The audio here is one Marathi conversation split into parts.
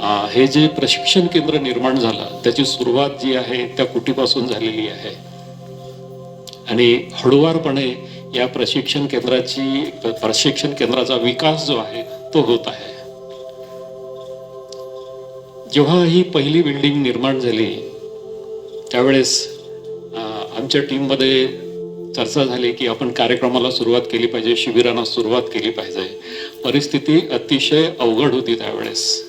हे जे प्रशिक्षण केंद्र निर्माण झालं त्याची सुरुवात जी आहे त्या कुटीपासून झालेली आहे? आणि हळुवारपणे या प्रशिक्षण केंद्राची प्रशिक्षण केंद्राचा विकास जो आहे तो होत आहे. जेव्हा ही पहिली बिल्डिंग निर्माण झाली त्यावेळेस आमच्या टीममध्ये चर्चा झाली की आपण कार्यक्रमाला सुरुवात केली पाहिजे शिबिरांना सुरुवात केली पाहिजे. परिस्थिती अतिशय अवघड होती त्यावेळेस.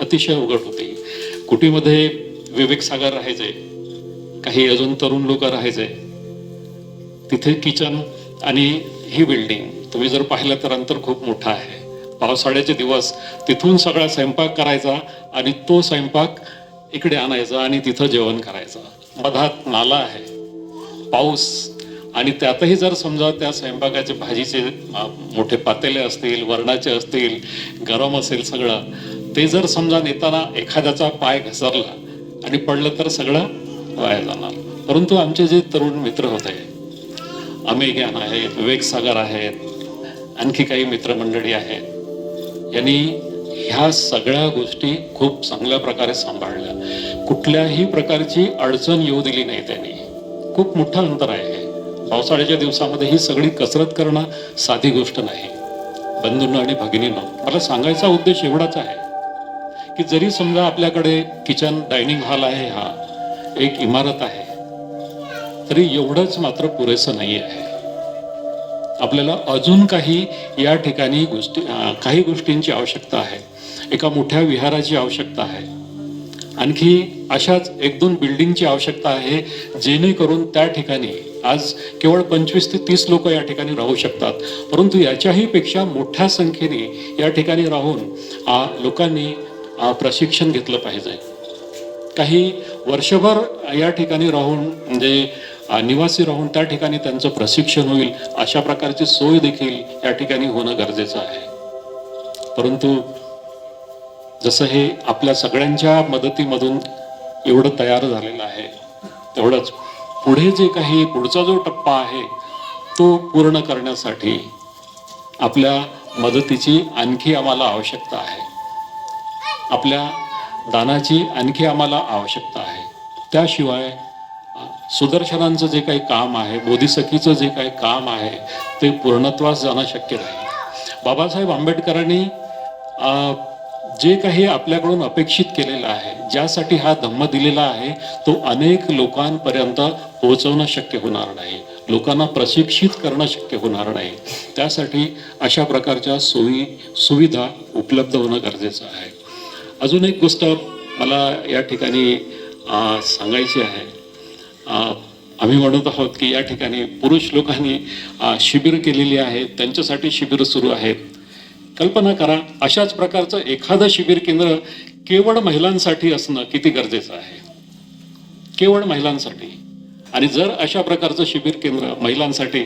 अतिशय अवघड होती. कुटीमध्ये विवेक सागर राहायचे काही अजून तरुण लोक राहायचे. तिथे किचन आणि ही बिल्डिंग तुम्ही जर पाहिलं तर अंतर खूप मोठं आहे. पावसाळ्याचे दिवस तिथून सगळा स्वयंपाक करायचा आणि तो स्वयंपाक इकडे आणायचा आणि तिथं जेवण करायचं. मधात नाला आहे. पाऊस. आणि त्यातही जर समजा त्या स्वयंपाकाचे भाजीचे मोठे पातेले असतील वरणाचे असतील गरम असेल सगळं ते जर समजा नेताना एखाद्याचा पाय घसरला आणि पडलं तर सगळं वाया जाणार. परंतु आमचे जे तरुण मित्र होते अमेय आहेत विवेक सागर आहेत आणखी काही मित्रमंडळी आहेत यांनी ह्या सगळ्या गोष्टी खूप चांगल्या प्रकारे सांभाळल्या. कुठल्याही प्रकारची अडचण येऊ दिली नाही त्यांनी. खूप मोठं अंतर आहे पावसाळ्याच्या दिवसामध्ये ही सगळी कसरत करणं साधी गोष्ट नाही. बंधूंना आणि भगिनीनं मला सांगायचा उद्देश एवढाच आहे. की जरी समजा आपल्याकडे किचन डायनिंग हॉल आहे हा एक इमारत आहे तरी एवढंच मात्र पुरेसं नाही आहे आपल्याला अजून काही या ठिकाणी गोष्टी काही गोष्टींची आवश्यकता आहे. एका मोठ्या विहाराची आवश्यकता आहे. आणखी अशाच एक दोन बिल्डिंगची आवश्यकता आहे जेणेकरून त्या ठिकाणी आज केवळ पंचवीस ते तीस लोक या ठिकाणी राहू शकतात. परंतु याच्याही पेक्षा मोठ्या संख्येने या ठिकाणी राहून लोकांनी प्रशिक्षण घेतलं पाहिजे. काही वर्षभर या ठिकाणी राहून म्हणजे निवासी राहून त्या ठिकाणी त्यांचं प्रशिक्षण होईल अशा प्रकारची सोय देखील या ठिकाणी होणं गरजेचं आहे. परंतु जसं हे आपल्या सगळ्यांच्या मदतीमधून एवढं तयार झालेलं आहे तेवढंच पुढे जे काही पुढचा जो टप्पा आहे तो पूर्ण करण्यासाठी आपल्या मदतीची आणखी आम्हाला आवश्यकता आहे. आपल्या दानाची आणखी आम्हाला आवश्यकता आहे. त्याशिवाय सुदर्शनांचं जे काही काम आहे बोधिसखीचं जे काही काम आहे ते पूर्णत्वास जाणं शक्य नाही. बाबासाहेब आंबेडकरांनी जे काही आपल्याकडून अपेक्षित केलेलं आहे ज्यासाठी हा धम्म दिलेला आहे तो अनेक लोकांपर्यंत पोहोचवणं शक्य होणार नाही. लोकांना प्रशिक्षित करणं शक्य होणार नाही. त्यासाठी अशा प्रकारच्या सोयी सुविधा उपलब्ध होणं गरजेचं आहे. अजून एक गोष्ट मला या ठिकाणी सांगायची आहे. आम्ही म्हणत आहोत की या ठिकाणी पुरुष लोकांनी शिबिर केलेली आहेत त्यांच्यासाठी शिबिर सुरू आहेत. कल्पना करा अशाच प्रकारचं एखादं शिबिर केंद्र केवळ महिलांसाठी असणं किती गरजेचं आहे? केवळ महिलांसाठी. आणि जर अशा प्रकारचं शिबिर केंद्र महिलांसाठी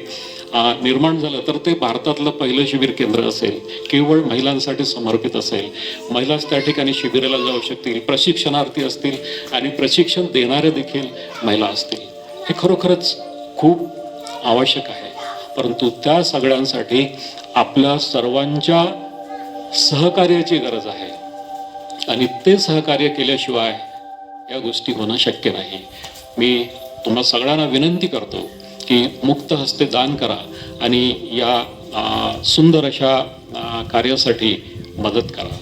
निर्माण झालं तर ते भारतातलं पहिलं शिबिर केंद्र असेल केवळ महिलांसाठी समर्पित असेल. महिलाच त्या ठिकाणी शिबिराला जाऊ शकतील प्रशिक्षणार्थी असतील आणि प्रशिक्षण देणारे देखील महिला असतील. हे खरोखरच खूप आवश्यक आहे. परंतु त्या सगळ्यांसाठी आपल्या सर्वांच्या सहकार्याची गरज आहे. आणि ते सहकार्य केल्याशिवाय या गोष्टी होणं शक्य नाही. मी तुम्हा सगळ्यांना विनंती करतो की मुक्त हस्ते दान करा आणि या सुंदर अशा कार्यासाठी मदत करा.